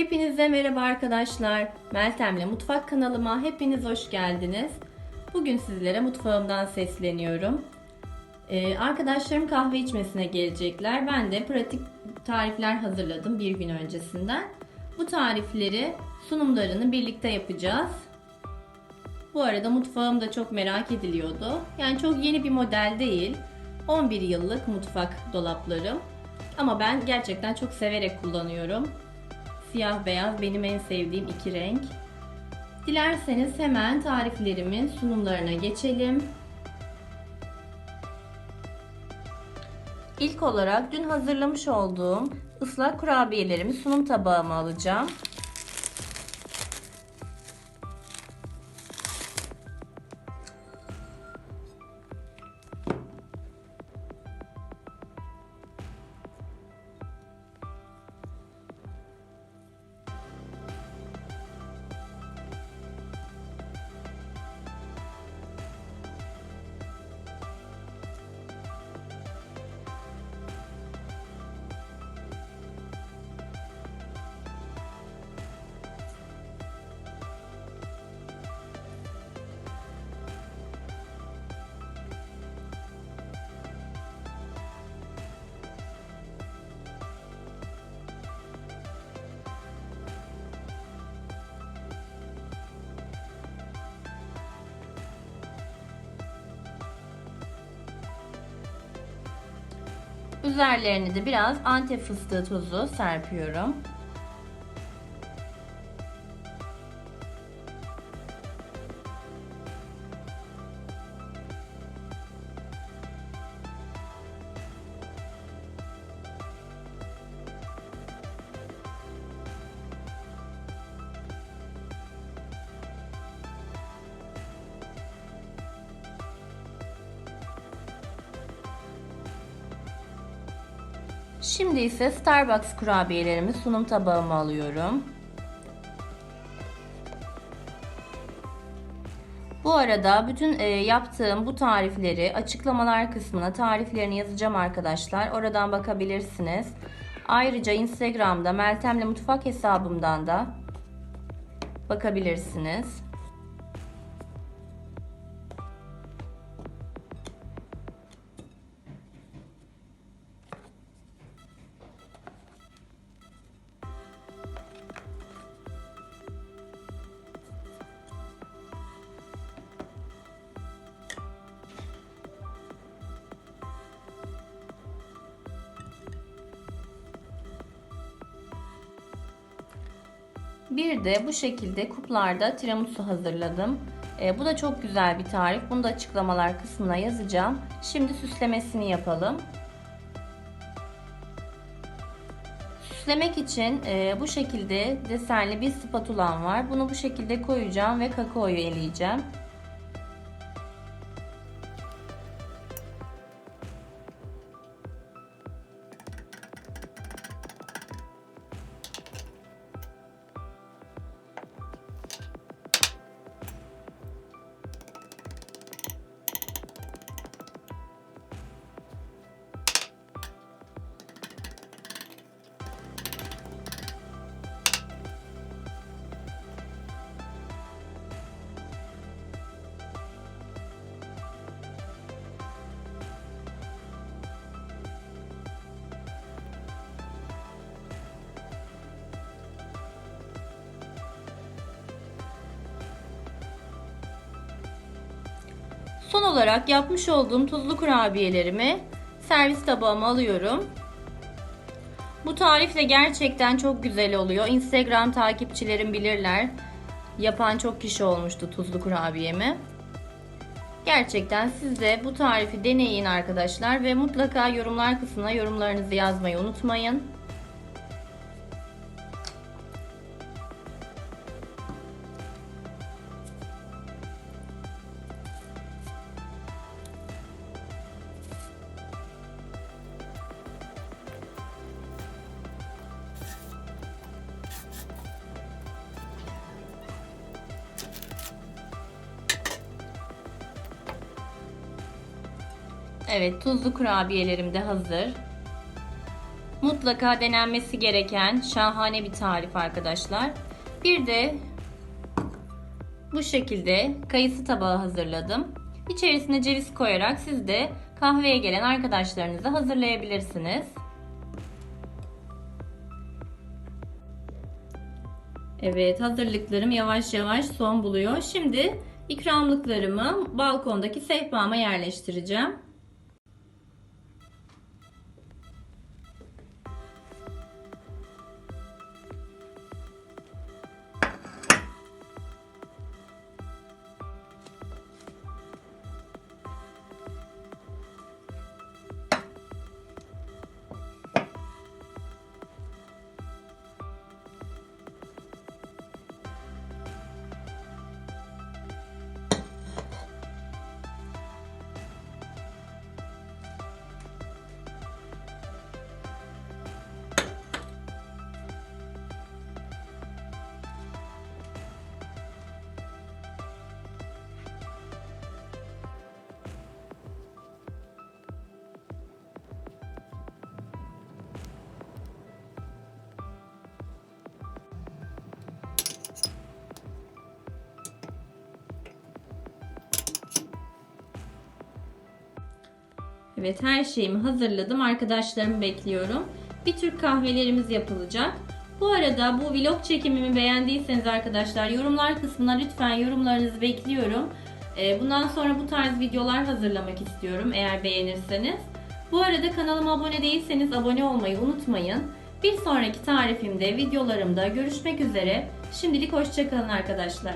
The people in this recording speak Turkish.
Hepinize merhaba arkadaşlar. Meltem'le Mutfak kanalıma hepiniz hoş geldiniz. Bugün sizlere mutfağımdan sesleniyorum. Ee, arkadaşlarım kahve içmesine gelecekler. Ben de pratik tarifler hazırladım bir gün öncesinden. Bu tarifleri sunumlarını birlikte yapacağız. Bu arada mutfağım da çok merak ediliyordu. Yani çok yeni bir model değil. 11 yıllık mutfak dolaplarım. Ama ben gerçekten çok severek kullanıyorum. Siyah beyaz benim en sevdiğim iki renk. Dilerseniz hemen tariflerimin sunumlarına geçelim. İlk olarak dün hazırlamış olduğum ıslak kurabiyelerimi sunum tabağıma alacağım. Üzerlerine de biraz antep fıstığı tozu serpiyorum. Şimdi ise Starbucks kurabiyelerimi sunum tabağıma alıyorum. Bu arada bütün e, yaptığım bu tarifleri açıklamalar kısmına tariflerini yazacağım arkadaşlar. Oradan bakabilirsiniz. Ayrıca Instagram'da Meltem'le Mutfak hesabımdan da bakabilirsiniz. Bir de bu şekilde kuplarda tiramisu hazırladım. E, bu da çok güzel bir tarif. Bunu da açıklamalar kısmına yazacağım. Şimdi süslemesini yapalım. Süslemek için e, bu şekilde desenli bir spatulam var. Bunu bu şekilde koyacağım ve kakaoyu eleyeceğim. Son olarak yapmış olduğum tuzlu kurabiyelerimi servis tabağıma alıyorum. Bu tarif de gerçekten çok güzel oluyor. Instagram takipçilerim bilirler. Yapan çok kişi olmuştu tuzlu kurabiyemi. Gerçekten siz de bu tarifi deneyin arkadaşlar ve mutlaka yorumlar kısmına yorumlarınızı yazmayı unutmayın. Evet tuzlu kurabiyelerim de hazır. mutlaka denenmesi gereken şahane bir tarif arkadaşlar. Bir de bu şekilde kayısı tabağı hazırladım. İçerisine ceviz koyarak siz de kahveye gelen arkadaşlarınıza hazırlayabilirsiniz. Evet hazırlıklarım yavaş yavaş son buluyor. Şimdi ikramlıklarımı balkondaki sehpama yerleştireceğim. Evet her şeyimi hazırladım. Arkadaşlarımı bekliyorum. Bir Türk kahvelerimiz yapılacak. Bu arada bu vlog çekimimi beğendiyseniz arkadaşlar yorumlar kısmına lütfen yorumlarınızı bekliyorum. Ee, Bundan sonra bu tarz videolar hazırlamak istiyorum eğer beğenirseniz. Bu arada kanalıma abone değilseniz abone olmayı unutmayın. Bir sonraki tarifimde, videolarımda görüşmek üzere. Şimdilik hoşçakalın arkadaşlar.